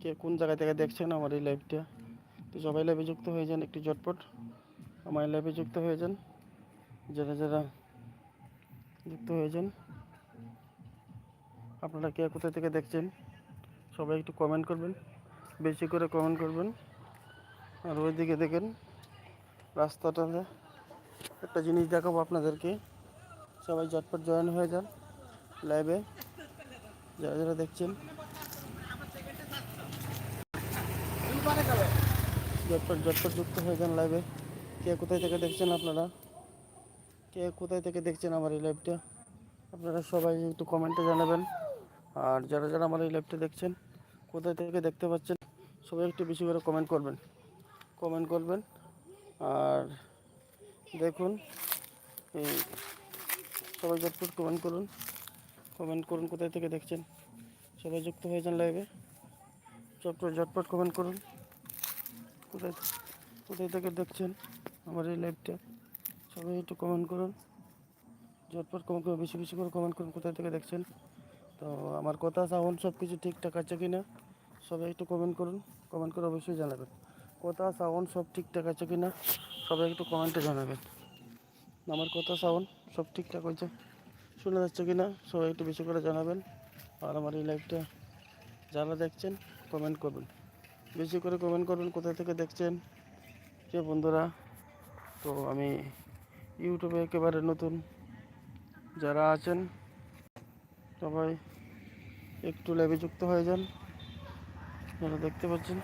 কে কোন জায়গা থেকে দেখছেন আমার এই লাইভটা তো সবাই লাইভে যুক্ত হয়ে যান একটু ঝটপট। আমার লাইভে যুক্ত হয়ে যান। যারা যারা যুক্ত হয়ে যান। আপনারা কে কোথা থেকে দেখছেন? সবাই একটু কমেন্ট করবেন। বেশি করে কমেন্ট করবেন। আর ওইদিকে দেখেন রাস্তাটাতে একটা জিনিস দেখাবো আপনাদেরকে। সবাই ঝটপট জয়েন হয়ে যান লাইভে যারা যারা দেখছেন। ঝটপট ঝটপট যুক্ত হয়ে যান লাইভে কে কোথায় থেকে দেখছেন আপনারা? কে কোথায় থেকে দেখছেন আমার এই লাইভটা আপনারা সবাই একটু কমেন্টে জানাবেন। আর যারা যারা আমার এই লাইভটা দেখছেন, কোথায় থেকে দেখতে পাচ্ছেন, সবাই একটু বেশি করে কমেন্ট করবেন। কমেন্ট করবেন। আর দেখুন, এই সবাই ঝটপট কমেন্ট করুন। কমেন্ট করুন কোথায় থেকে দেখছেন। সবাই যুক্ত হয়ে যান লাইভে ঝটপট ঝটপট কমেন্ট করুন। কোথায় কোথায় থেকে দেখছেন আমার এই লাইভটা সবাই একটু কমেন্ট করুন। ঝটপট কমেন্ট করুন বেশি বেশি করে কমেন্ট করুন কোথায় থেকে দেখছেন। তো আমার কথা সাউন্ড সব কিছু ঠিকঠাক আছে কি না সবাই একটু কমেন্ট করুন। কমেন্ট করে অবশ্যই জানাবেন। কথা সাউন্ড সব ঠিকঠাক আছে কি না সবাই একটু কমেন্টে জানাবেন। আমার কথা সাউন্ড সব ঠিকঠাক হয়েছে, শোনা যাচ্ছে কি না সবাই একটু বেশি করে জানাবেন। আর আমার এই লাইভটা যারা দেখছেন কমেন্ট করবেন। বেশি করে কমেন্ট করবেন কোথা থেকে দেখছেন? যে বন্ধুরা, তো আমি ইউটিউবে একেবারে নতুন। যারা আছেন, সবাই একটু লাইভে যুক্ত হয়ে যান। যারা দেখতে পাচ্ছেন,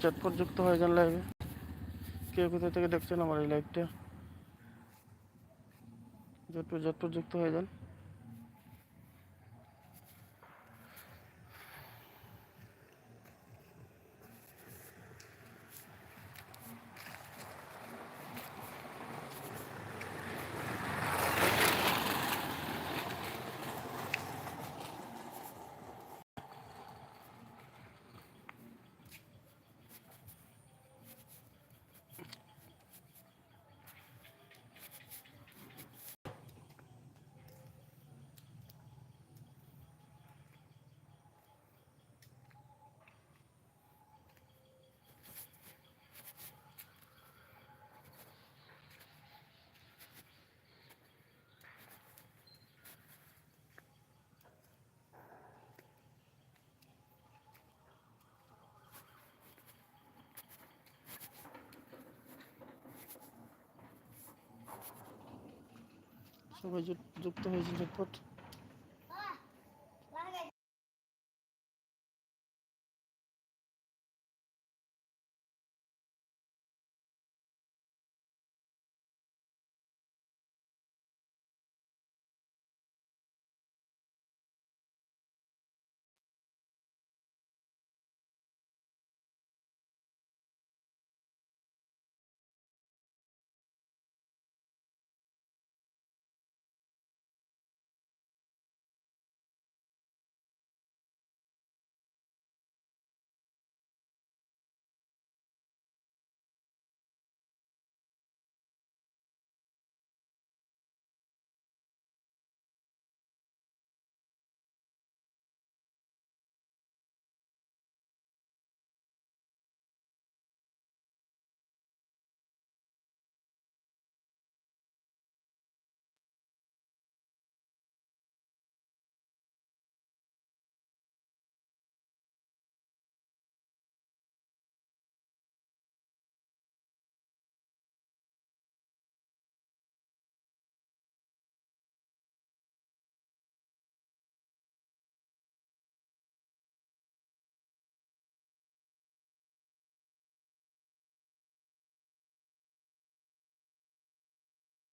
ঝটপট যুক্ত হয়ে যান লাইভে কে কোথা থেকে দেখছেন আমার এই লাইভটা ঝটপট ঝটপট যুক্ত হয়ে যান। যুক্ত হয়েছে ঝটপট